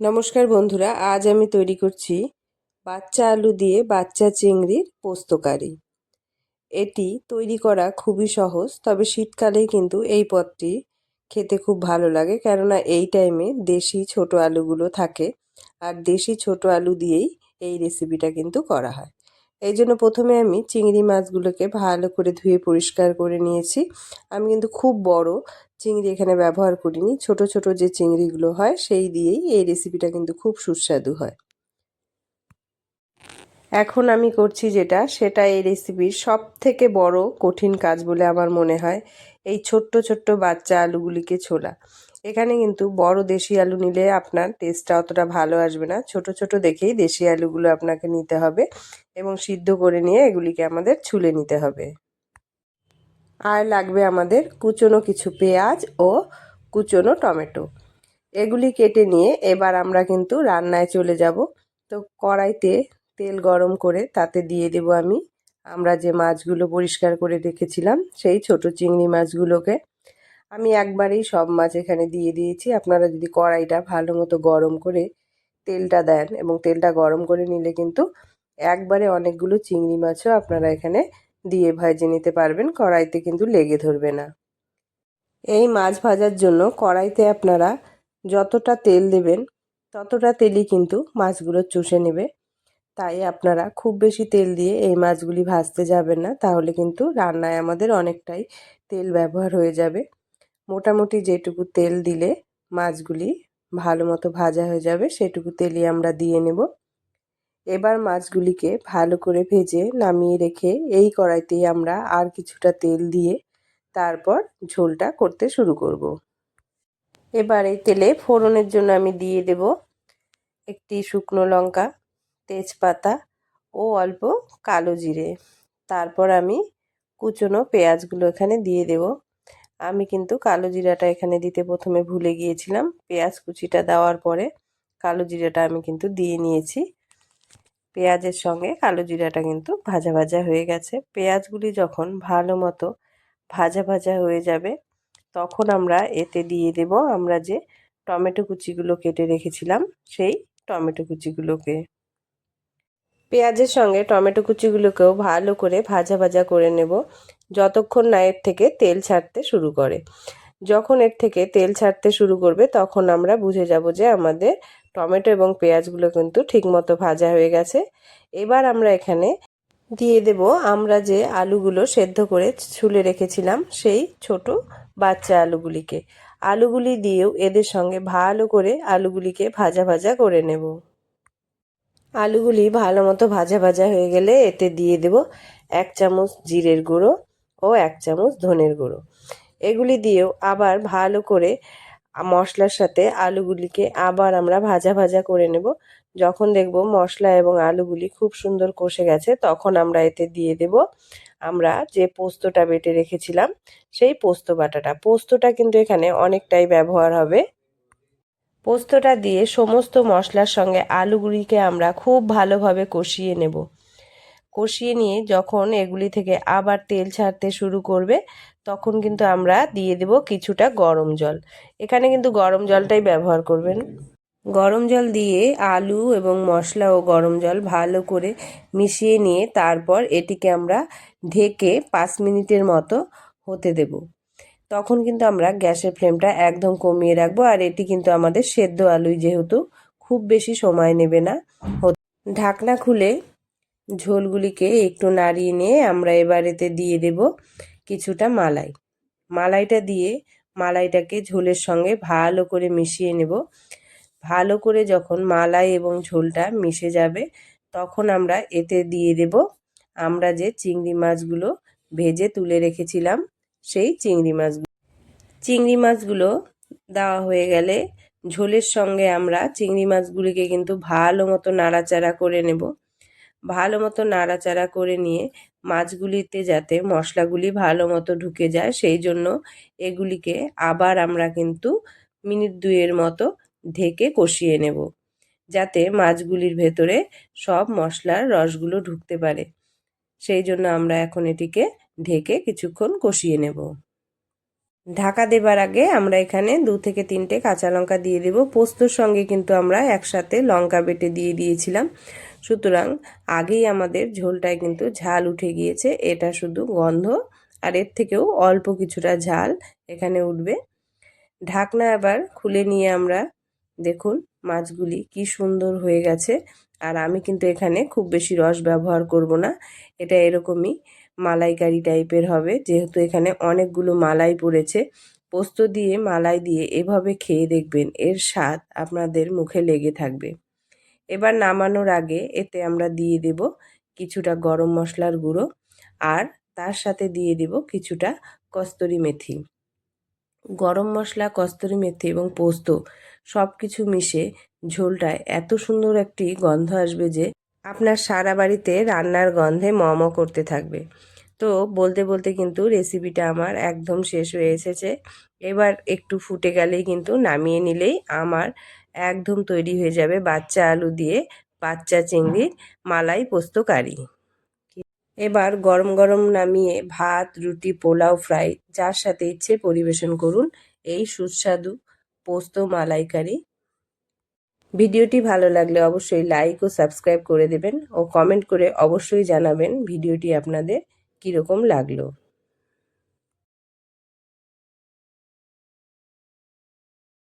নমস্কার বন্ধুরা, আজ আমি তৈরি করছি বাচ্চা আলু দিয়ে বাচ্চা চিংড়ির পোস্তকারি এটি তৈরি করা খুবই সহজ, তবে শীতকালেই কিন্তু এই পদটি খেতে খুব ভালো লাগে, কেননা এই টাইমে দেশি ছোট আলুগুলো থাকে, আর দেশি ছোট আলু দিয়েই এই রেসিপিটা কিন্তু করা হয়। এই জন্য প্রথমে আমি চিংড়ি মাছগুলোকে ভালো করে ধুয়ে পরিষ্কার করে নিয়েছি। আমি কিন্তু খুব বড় চিংড়ি এখানে ব্যবহার করিনি। ছোট ছোট যে চিংড়িগুলো হয়, সেই দিয়েই এই রেসিপিটা কিন্তু খুব সুস্বাদু হয়। এখন আমি করছি যেটা, সেটা এই রেসিপির সব থেকে বড় কঠিন কাজ বলে আমার মনে হয়, এই ছোট্ট ছোট্ট বাচ্চা আলুগুলিকে ছোলা। এখানে কিন্তু বড় দেশি আলু নিলে আপনার টেস্টটা অতটা ভালো আসবে না। ছোট ছোট দেখেই দেশি আলুগুলো আপনাকে নিতে হবে এবং সিদ্ধ করে নিয়ে এগুলিকে আমাদের ছুলে নিতে হবে। আর লাগবে আমাদের কুচনো কিছু পেঁয়াজ ও কুচনো টমেটো। এগুলি কেটে নিয়ে এবার আমরা কিন্তু রান্নায় চলে যাব। তো কড়াইতে তেল গরম করে তাতে দিয়ে দেব আমি। আমরা যে মাছগুলো পরিষ্কার করে রেখেছিলাম, সেই ছোট চিংড়ি মাছগুলোকে। আমি একবারেই সব মাছ এখানে দিয়ে দিয়েছি। আপনারা যদি কড়াইটা ভালো মতো গরম করে তেলটা দেন এবং তেলটা গরম করে নিলে কিন্তু একবারে অনেকগুলো চিংড়ি মাছও আপনারা এখানে দিয়ে ভাজে নিতে পারবেন, কড়াইতে কিন্তু লেগে ধরবে না। এই মাছ ভাজার জন্য কড়াইতে আপনারা যতটা তেল দেবেন, ততটা তেলই কিন্তু মাছগুলো চুষে নেবে। তাই আপনারা খুব বেশি তেল দিয়ে এই মাছগুলি ভাজতে যাবেন না, তাহলে কিন্তু রান্নায় আমাদের অনেকটাই তেল ব্যবহার হয়ে যাবে। মোটামুটি যেটুকু তেল দিলে মাছগুলি ভালো মতো ভাজা হয়ে যাবে, সেটুকু তেলই আমরা দিয়ে নেব। এবার মাছগুলিকে ভালো করে ভেজে নামিয়ে রেখে এই কড়াইতেই আমরা আর কিছুটা তেল দিয়ে তারপর ঝোলটা করতে শুরু করব। এবার এই তেলে ফোড়নের জন্য আমি দিয়ে দেব একটি শুকনো লঙ্কা, তেজপাতা ও অল্প কালো জিরে। তারপর আমি কুচনো পেঁয়াজগুলো এখানে দিয়ে দেব। আমি কিন্তু কালো জিরাটা এখানে দিতে প্রথমে ভুলে গিয়েছিলাম। পেঁয়াজ কুচিটা দেওয়ার পরে কালো জিরাটা আমি কিন্তু দিয়ে নিয়েছি। পেঁয়াজের সঙ্গে কালো জিরাটা কিন্তু ভাজা ভাজা হয়ে গেছে। পেঁয়াজগুলি যখন ভালো মতো ভাজা ভাজা হয়ে যাবে, তখন আমরা এতে দিয়ে দেব আমরা যে টমেটো কুচিগুলো কেটে রেখেছিলাম, সেই টমেটো কুচিগুলোকে। পেঁয়াজের সঙ্গে টমেটো কুচিগুলোকেও ভালো করে ভাজা ভাজা করে নেব, যতক্ষণ না এর থেকে তেল ছাড়তে শুরু করে। যখন এর থেকে তেল ছাড়তে শুরু করবে, তখন আমরা বুঝে যাব যে আমাদের টমেটো এবং পেঁয়াজগুলো কিন্তু ঠিকমতো ভাজা হয়ে গেছে। এবার আমরা এখানে দিয়ে দেব আমরা যে আলুগুলো সেদ্ধ করে ছুলে রেখেছিলাম সেই ছোট বাচ্চা আলুগুলিকে। আলুগুলি দিয়েও এদের সঙ্গে ভালো করে আলুগুলিকে ভাজা ভাজা করে নেব। আলুগুলি ভালো মতো ভাজা ভাজা হয়ে গেলে এতে দিয়ে দেব এক চামচ জিরের গুঁড়ো ও এক চামচ ধনের গুঁড়ো। এগুলি দিয়েও আবার ভালো করে মশলার সাথে আলুগুলিকে আবার আমরা ভাজা ভাজা করে নেব। যখন দেখব মশলা এবং আলুগুলি খুব সুন্দর কষে গেছে, তখন আমরা এতে দিয়ে দেব আমরা যে পোস্তটা বেটে রেখেছিলাম, সেই পোস্ত বাটাটা। পোস্তটা কিন্তু এখানে অনেকটাই ব্যবহার হবে। পোস্তটা দিয়ে সমস্ত মশলার সঙ্গে আলুগুলিকে আমরা খুব ভালোভাবে কষিয়ে নেব। কষিয়ে নিয়ে যখন এগুলি থেকে আবার তেল ছাড়তে শুরু করবে, তখন কিন্তু আমরা দিয়ে দেব কিছুটা গরম জল। এখানে কিন্তু গরম জলটাই ব্যবহার করবেন। গরম জল দিয়ে আলু এবং মশলা ও গরম জল ভালো করে মিশিয়ে নিয়ে তারপর এটিকে আমরা ঢেকে পাঁচ মিনিটের মতো হতে দেব। তখন কিন্তু আমরা গ্যাসের ফ্লেমটা একদম কমিয়ে রাখব আর এটি কিন্তু আমাদের সেদ্ধ আলুই যেহেতু খুব বেশি সময় নেবে না। ঢাকনা খুলে ঝোলগুলিকে একটু নাড়িয়ে নিয়ে আমরা এবার এতে দিয়ে দেব কিছুটা মালাই। মালাইটা দিয়ে মালাইটাকে ঝোলের সঙ্গে ভালো করে মিশিয়ে নেব। ভালো করে যখন মালাই এবং ঝোলটা মিশে যাবে, তখন আমরা এতে দিয়ে দেব। আমরা যে চিংড়ি মাছগুলো ভেজে তুলে রেখেছিলাম, সেই চিংড়ি মাছগুলো। চিংড়ি মাছগুলো দেওয়া হয়ে গেলে ঝোলের সঙ্গে আমরা চিংড়ি মাছগুলিকে কিন্তু ভালো মতো নাড়াচাড়া করে নেব। ভালো মতো নাড়াচাড়া করে নিয়ে মাছগুলিতে যাতে মশলাগুলি ভালো মতো ঢুকে যায়, সেই জন্য এগুলিকে আবার আমরা কিন্তু মিনিট দুইয়ের মতো ঢেকে কষিয়ে নেব, যাতে মাছগুলির ভেতরে সব মশলার রসগুলো ঢুকতে পারে। সেই জন্য আমরা এখন এটিকে ঢেকে কিছুক্ষণ কষিয়ে নেব। ঢাকা দেবার আগে আমরা এখানে দু থেকে তিনটে কাঁচা লঙ্কা দিয়ে দেব। পোস্তর সঙ্গে কিন্তু আমরা একসাথে লঙ্কা বেটে দিয়ে দিয়েছিলাম। সুতরাং আগেই আমাদের ঝোলটায় কিন্তু ঝাল উঠে গিয়েছে। এটা শুধু গন্ধ আর এর থেকেও অল্প কিছুটা ঝাল এখানে উঠবে। ঢাকনা আবার খুলে নিয়ে আমরা দেখুন মাছগুলি কি সুন্দর হয়ে গেছে। আর আমি কিন্তু এখানে খুব বেশি রস ব্যবহার করব না। এটা এরকমই মালাইকারি টাইপের হবে। যেহেতু এখানে অনেকগুলো মালাই পড়েছে, পোস্ত দিয়ে, মালাই দিয়ে এভাবে খেয়ে দেখবেন, এর স্বাদ আপনাদের মুখে লেগে থাকবে। এবার নামানোর আগে এতে আমরা দিয়ে দেব কিছুটা গরম মশলার গুঁড়ো আর তার সাথে দিয়ে দেব কিছুটা কস্তুরি মেথি। গরম মশলা, কস্তুরি মেথি এবং পোস্ত সব কিছু মিশে ঝোলটায় এত সুন্দর একটি গন্ধ আসবে যে আপনার সারা বাড়িতে রান্নার গন্ধে মম করতে থাকবে। তো বলতে বলতে কিন্তু রেসিপিটা আমার একদম শেষ হয়ে এসেছে। এবার একটু ফুটে গেলেই কিন্তু নামিয়ে নিলেই আমার একদম তৈরি হয়ে যাবে বাচ্চা আলু দিয়ে বাচ্চা চিংড়ির মালাই পোস্ত কারি। এবার গরম গরম নামিয়ে ভাত, রুটি, পোলাও, ফ্রাই যার সাথে ইচ্ছে পরিবেশন করুন। এই সুস্বাদু পোস্ত মালাইকারি ভিডিওটি ভালো লাগলে অবশ্যই লাইক ও সাবস্ক্রাইব করে দেবেন ও কমেন্ট করে অবশ্যই জানাবেন ভিডিওটি আপনাদের কীরকম লাগল।